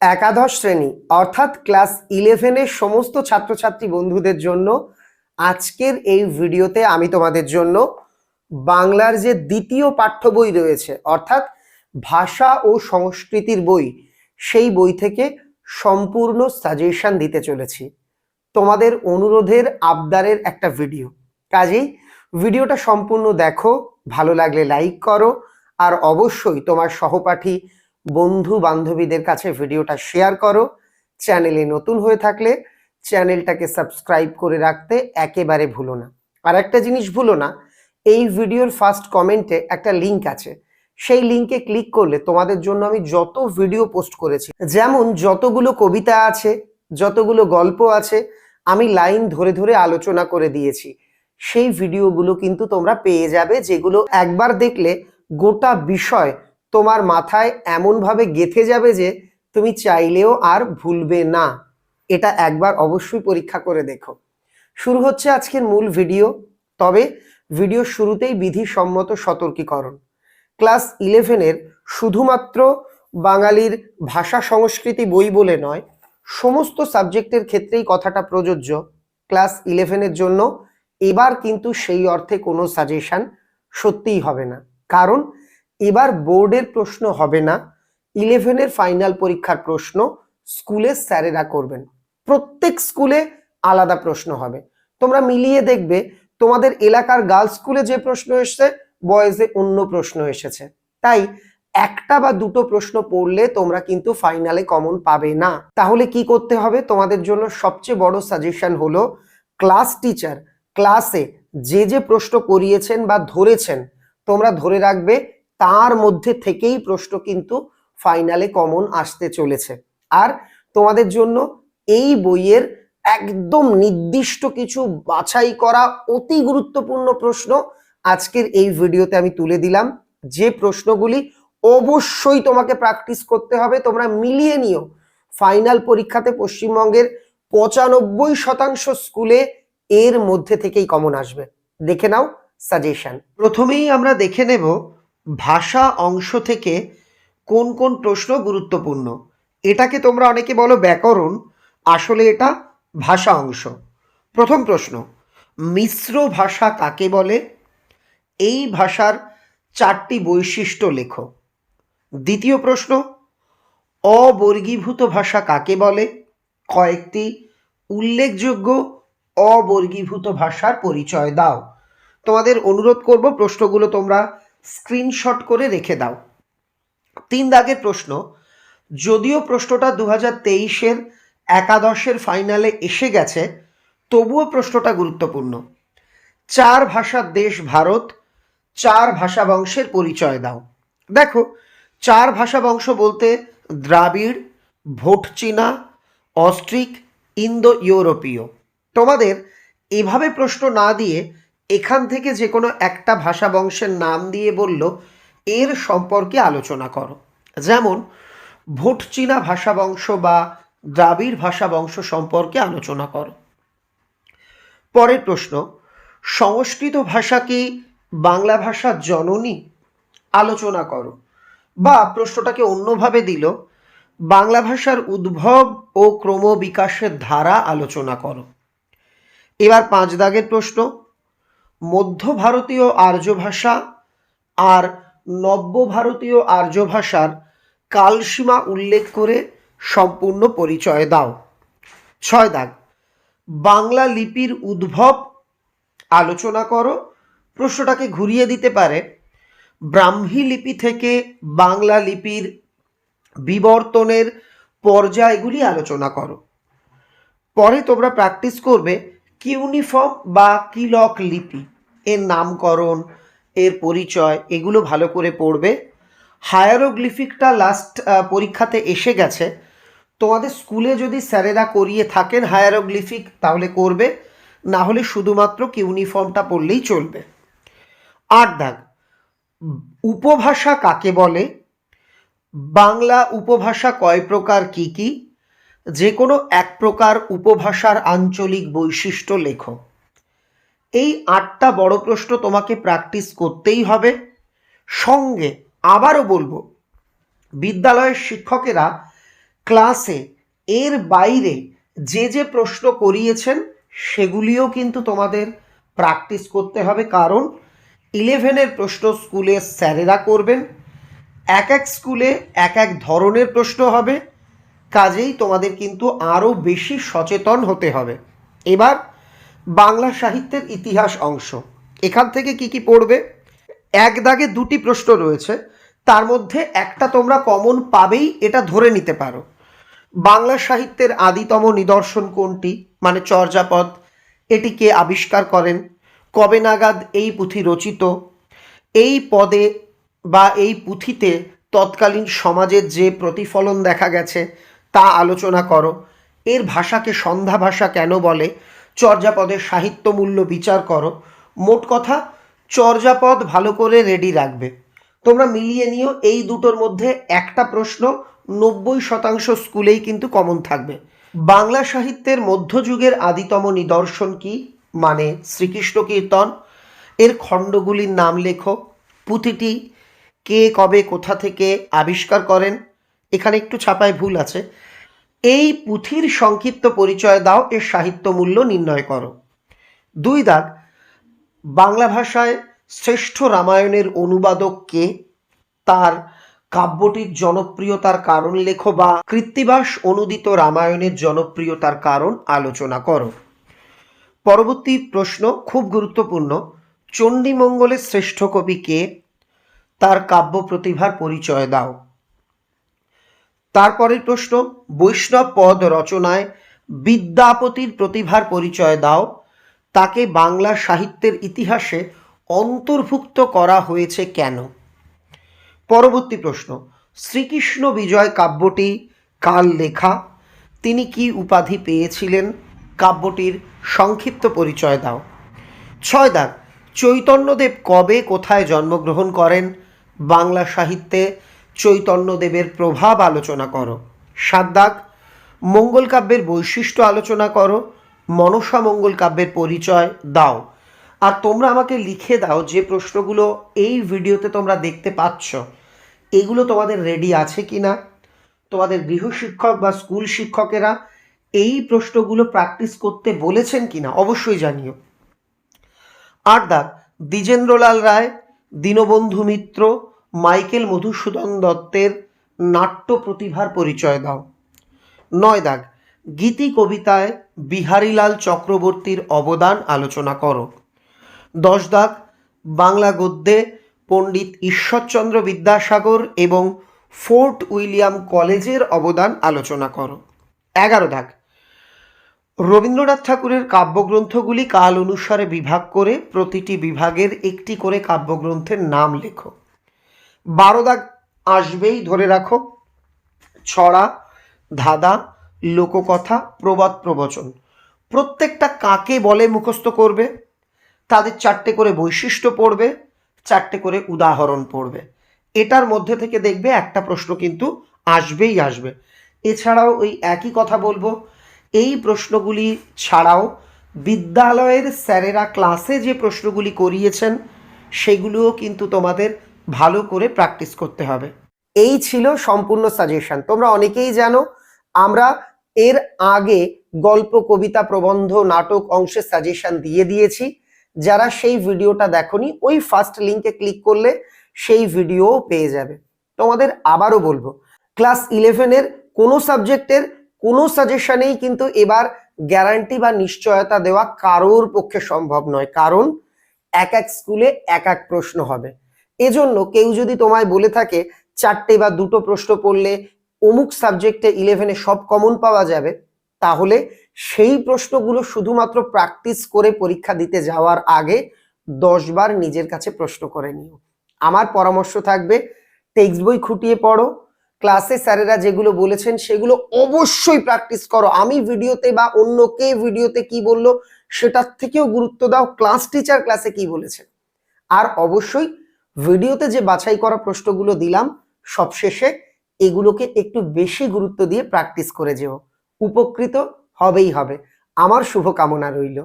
একাদশ শ্রেণি, অর্থাৎ ক্লাস ইলেভেনের সমস্ত ছাত্রছাত্রী বন্ধুদের জন্য আজকের এই ভিডিওতে আমি তোমাদের জন্য বাংলার যে দ্বিতীয় পাঠ্য বই রয়েছে, অর্থাৎ ভাষা ও সংস্কৃতির বই, সেই বই থেকে সম্পূর্ণ সাজেশন দিতে চলেছি। তোমাদের অনুরোধের আবদারের একটা ভিডিও কাজেই ভিডিওটা সম্পূর্ণ দেখো, ভালো লাগলে লাইক করো, আর অবশ্যই তোমার সহপাঠী বন্ধু বান্ধবীদের কাছে ভিডিওটা শেয়ার করো। চ্যানেলে নতুন হয়ে থাকলে চ্যানেলটাকে সাবস্ক্রাইব করে রাখতে একেবারে ভুলো না। আর একটা জিনিস ভুলো না, এই ভিডিওর ফার্স্ট কমেন্টে একটা লিংক আছে। সেই লিংকে ক্লিক করলে তোমাদের জন্য আমি যত ভিডিও পোস্ট করেছি, যেমন যতগুলো কবিতা আছে, যতগুলো গল্প আছে, আমি লাইন ধরে ধরে আলোচনা করে দিয়েছি। সেই ভিডিওগুলো কিন্তু তোমরা পেয়ে যাবে, যেগুলো একবার দেখলে গোটা বিষয় তোমার মাথায় এমনভাবে গেথে যাবে যে তুমি চাইলেও আর ভুলবে না। এটা একবার অবশ্যই পরীক্ষা করে দেখো। শুরু হচ্ছে আজকের মূল ভিডিও। তবে ভিডিও শুরুতেই বিধিসম্মত সতর্কীকরণ। ক্লাস ইলেভেনের শুধুমাত্র বাঙালির ভাষা সংস্কৃতি বই বলে নয়, সমস্ত সাবজেক্টের ক্ষেত্রেই কথাটা প্রযোজ্য। ক্লাস ইলেভেনের জন্য এবার কিন্তু সেই অর্থে কোনো সাজেশন সত্যিই হবে না। কারণ এবার বোর্ডের প্রশ্ন হবে না, ইলেভেনের ফাইনাল পরীক্ষার প্রশ্ন স্কুলের স্যারেরা করবেন। প্রত্যেক স্কুলে আলাদা প্রশ্ন হবে। তোমরা মিলিয়ে দেখবে, তোমাদের এলাকার গার্লস স্কুলে যে প্রশ্ন এসেছে, বয়েজে অন্য প্রশ্ন এসেছে। তাই একটা বা দুটো প্রশ্ন পড়লে তোমরা কিন্তু ফাইনালে কমন পাবে না। তাহলে কি করতে হবে? তোমাদের জন্য সবচেয়ে বড় সাজেশন হলো, ক্লাস টিচার ক্লাসে যে যে প্রশ্ন করিয়েছেন বা ধরেছেন, তোমরা ধরে রাখবে তার মধ্যে থেকেই প্রশ্ন কিন্তু ফাইনালে কমন আসতে চলেছে। আর তোমাদের জন্য এই বইয়ের একদম নির্দিষ্ট কিছু বাছাই করা অতি গুরুত্বপূর্ণ প্রশ্ন আজকের এই ভিডিওতে আমি তুলে দিলাম। যে প্রশ্নগুলি অবশ্যই তোমাকে প্র্যাকটিস করতে হবে, তোমরা মিলিয়ে নিও। ফাইনাল পরীক্ষাতে পশ্চিমবঙ্গের পঁচানব্বই শতাংশ স্কুলে এর মধ্যে থেকেই কমন আসবে। দেখে নাও সাজেশন প্রথমেই আমরা দেখে নেব ভাষা অংশ থেকে কোন কোন প্রশ্ন গুরুত্বপূর্ণ? এটাকে তোমরা অনেকে বলো ব্যাকরণ। আসলে এটা ভাষা অংশ। প্রথম প্রশ্ন, মিশ্র ভাষা কাকে বলে? এই ভাষার চারটি বৈশিষ্ট্য লেখো। দ্বিতীয় প্রশ্ন, অবর্গীভূত ভাষা কাকে বলে? কয়েকটি উল্লেখযোগ্য অবর্গীভূত ভাষার পরিচয় দাও। তোমাদের অনুরোধ করব প্রশ্নগুলো তোমরা স্ক্রিনশট করে রেখে দাও। তিন দাগের প্রশ্ন, যদিও প্রশ্নটা দু হাজার তেইশের একাদশের ফাইনালে এসে গেছে, তবুও প্রশ্নটা গুরুত্বপূর্ণ। চার ভাষার দেশ ভারত, চার ভাষা বংশের পরিচয় দাও। দেখো, চার ভাষা বংশ বলতে দ্রাবিড় ভোটচীনা অস্ট্রিক ইন্দো ইউরোপীয় তোমাদের এভাবে প্রশ্ন না দিয়ে এখান থেকে যে কোনো একটা ভাষা বংশের নাম দিয়ে বলল, এর সম্পর্কে আলোচনা করো। যেমন, ভোটচীনা ভাষা বংশ বা দ্রাবিড় ভাষা বংশ সম্পর্কে আলোচনা করো। পরের প্রশ্ন, সংস্কৃত ভাষা কি বাংলা ভাষার জননী আলোচনা করো বা প্রশ্নটাকে অন্যভাবে দিল, বাংলা ভাষার উদ্ভব ও ক্রমবিকাশের ধারা আলোচনা করো। এবার পাঁচ দাগের প্রশ্ন মধ্য ভারতীয় আর্য ভাষা আর নব্য ভারতীয় আর্য ভাষার কালসীমা উল্লেখ করে সম্পূর্ণ পরিচয় দাও। ছয় দাগ। বাংলা লিপির উদ্ভব আলোচনা করো। প্রশ্নটাকে ঘুরিয়ে দিতে পারে। ব্রাহ্মী লিপি থেকে বাংলা লিপির বিবর্তনের পর্যায়গুলি আলোচনা করো। পরে তোমরা প্র্যাকটিস করবে কিউনিফর্ম বা কিলক লিপি। এর নামকরণ, এর পরিচয়, এগুলো ভালো করে পড়বে। হায়ারোগ্লিফিকটা লাস্ট পরীক্ষাতে এসে গেছে। তোমাদের স্কুলে যদি স্যারেরা করিয়ে থাকেন হায়ারোগ্লিফিক, তাহলে করবে। না হলে শুধুমাত্র কিউনিফর্মটা পড়লেই চলবে। আট দাগ। উপভাষা কাকে বলে? বাংলা উপভাষা কয় প্রকার কি কি? যে কোনো এক প্রকার উপভাষার আঞ্চলিক বৈশিষ্ট্য লেখো। এই আটটা বড় প্রশ্ন তোমাকে প্র্যাকটিস করতেই হবে। সঙ্গে আবারও বলব, বিদ্যালয়ের শিক্ষকেরা ক্লাসে এর বাইরে যে যে প্রশ্ন করিয়েছেন, সেগুলিও কিন্তু তোমাদের প্র্যাকটিস করতে হবে। কারণ ইলেভেনের প্রশ্ন স্কুলে স্যারেরা করবেন, এক এক স্কুলে এক এক ধরনের প্রশ্ন হবে। কাজেই তোমাদের কিন্তু আরও বেশি সচেতন হতে হবে। এবার বাংলা সাহিত্যের ইতিহাস অংশ। এখান থেকে কি কি পড়বে? এক দাগে দুটি প্রশ্ন রয়েছে। তার মধ্যে একটা তোমরা কমন পাবেই, এটা ধরে নিতে পারো। বাংলা সাহিত্যের আদিতম নিদর্শন কোনটি? মানে চর্যাপদ। এটি কে আবিষ্কার করেন? কবে নাগাদ এই পুঁথি রচিত? এই পদে বা এই পুঁথিতে তৎকালীন সমাজের যে প্রতিফলন দেখা গেছে তা আলোচনা করো। এর ভাষাকে সন্ধ্যা ভাষা কেন বলে? চর্যাপদের সাহিত্য মূল্য বিচার করো। মোট কথা, চর্যাপদ ভালো করে রেডি রাখবে। তোমরা মিলিয়ে নিও, এই দুটোর মধ্যে একটা প্রশ্ন নব্বই শতাংশ স্কুলেই কিন্তু কমন থাকবে। বাংলা সাহিত্যের মধ্যযুগের আদিতম নিদর্শন কি? মানে শ্রীকৃষ্ণ কীর্তন। এর খণ্ডগুলির নাম লেখো। পুঁথিটি কে কবে, কোথা থেকে আবিষ্কার করেন? এখানে একটু ছাপায় ভুল আছে। এই পুঁথির সংক্ষিপ্ত পরিচয় দাও, এর সাহিত্য মূল্য নির্ণয় করো। দুই দাগ, বাংলা ভাষায় শ্রেষ্ঠ রামায়ণের অনুবাদক কে? তার কাব্যটির জনপ্রিয়তার কারণ লেখো বা কৃত্তিবাস অনুদিত রামায়ণের জনপ্রিয়তার কারণ আলোচনা করো। পরবর্তী প্রশ্ন, খুব গুরুত্বপূর্ণ, চণ্ডীমঙ্গলের শ্রেষ্ঠ কবি কে? তার কাব্য প্রতিভার পরিচয় দাও। তারপরের প্রশ্ন, বৈষ্ণব পদ রচনায় বিদ্যাপতির প্রতিভার পরিচয় দাও। তাকে বাংলা সাহিত্যের ইতিহাসে অন্তর্ভুক্ত করা হয়েছে কেন? পরবর্তী প্রশ্ন, শ্রীকৃষ্ণ বিজয় কাব্যটি কাল লেখা? তিনি কি উপাধি পেয়েছিলেন? কাব্যটির সংক্ষিপ্ত পরিচয় দাও। ছয় দাগ, চৈতন্যদেব কবে কোথায় জন্মগ্রহণ করেন? বাংলা সাহিত্যে চৈতন্যদেবের প্রভাব আলোচনা করো। সাত দাগ, মঙ্গল কাব্যের বৈশিষ্ট্য আলোচনা করো। মনসা মঙ্গল কাব্যের পরিচয় দাও। আর তোমরা আমাকে লিখে দাও যে প্রশ্নগুলো এই ভিডিওতে তোমরা দেখতে পাচ্ছ। এগুলো তোমাদের রেডি আছে কি না তোমাদের গৃহশিক্ষক বা স্কুল শিক্ষকেরা এই প্রশ্নগুলো প্র্যাকটিস করতে বলেছেন কি না অবশ্যই জানিও। আট দাগ, দ্বিজেন্দ্রলাল রায়, দীনবন্ধু মিত্র মাইকেল মধুসূদন দত্তের নাট্য প্রতিভার পরিচয় দাও। নয় দাগ, গীতি কবিতায় বিহারীলাল চক্রবর্তীর অবদান আলোচনা করো। দশ দাগ, বাংলা গদ্যে পণ্ডিত ঈশ্বরচন্দ্র বিদ্যাসাগর এবং ফোর্ট উইলিয়াম কলেজের অবদান আলোচনা করো। এগারো দাগ, রবীন্দ্রনাথ ঠাকুরের কাব্যগ্রন্থগুলি কাল অনুসারে বিভাগ করে প্রতিটি বিভাগের একটি করে কাব্যগ্রন্থের নাম লেখো। বারো দাগ আসবেই ধরে রাখো। ছড়া, ধাঁধা, লোককথা, প্রবাদ, প্রবচন। প্রত্যেকটা কাকে বলে মুখস্থ করবে? তাদের চারটে করে বৈশিষ্ট্য পড়বে, চারটে করে উদাহরণ পড়বে। এটার মধ্যে থেকে দেখবে একটা প্রশ্ন কিন্তু আসবেই আসবে। এছাড়াও ওই একই কথা বলব, এই প্রশ্নগুলি ছাড়াও বিদ্যালয়ের স্যারেরা ক্লাসে যে প্রশ্নগুলি করিয়েছেন, সেগুলোও কিন্তু তোমাদের ভালো করে প্র্যাকটিস করতে হবে। এই ছিল সম্পূর্ণ সাজেশন তোমরা অনেকেই জানো, আমরা এর আগে গল্প, কবিতা, প্রবন্ধ, নাটক অংশের সাজেশন দিয়ে দিয়েছি। যারা সেই ভিডিওটা দেখনি, ওই ফার্স্ট লিংকে ক্লিক করলে সেই ভিডিও পেয়ে যাবে। তোমাদের আবারও বলব ক্লাস ইলেভেনের কোনো সাবজেক্টের কোনো সাজেশনেই কিন্তু এবার গ্যারান্টি বা নিশ্চয়তা দেওয়া কারোর পক্ষে সম্ভব নয়। কারণ এক এক স্কুলে এক এক প্রশ্ন হবে। এজন্য কেউ যদি তোমায় বলে থাকে, চারটে বা দুটো প্রশ্ন পড়লে অমুক সাবজেক্টে ইলেভেনে সব কমন পাওয়া যাবে, তাহলে সেই প্রশ্নগুলো শুধুমাত্র প্র্যাকটিস করে পরীক্ষা দিতে যাওয়ার আগে দশবার নিজের কাছে প্রশ্ন করে নিও। আমার পরামর্শ থাকবে টেক্সট বই খুঁটিয়ে পড়ো ক্লাসে স্যারেরা যেগুলো বলেছেন সেগুলো অবশ্যই প্র্যাকটিস করো। আমি ভিডিওতে বা অন্য কে ভিডিওতে কি বলল সেটার থেকেও গুরুত্ব দাও ক্লাস টিচার ক্লাসে কি বলেছে। আর অবশ্যই ভিডিওতে যে বাছাই করা প্রশ্নগুলো দিলাম, সবশেষে এগুলোকে একটু বেশি গুরুত্ব দিয়ে প্র্যাকটিস করে যেও। উপকৃত হবেই হবে। আমার শুভকামনা রইল।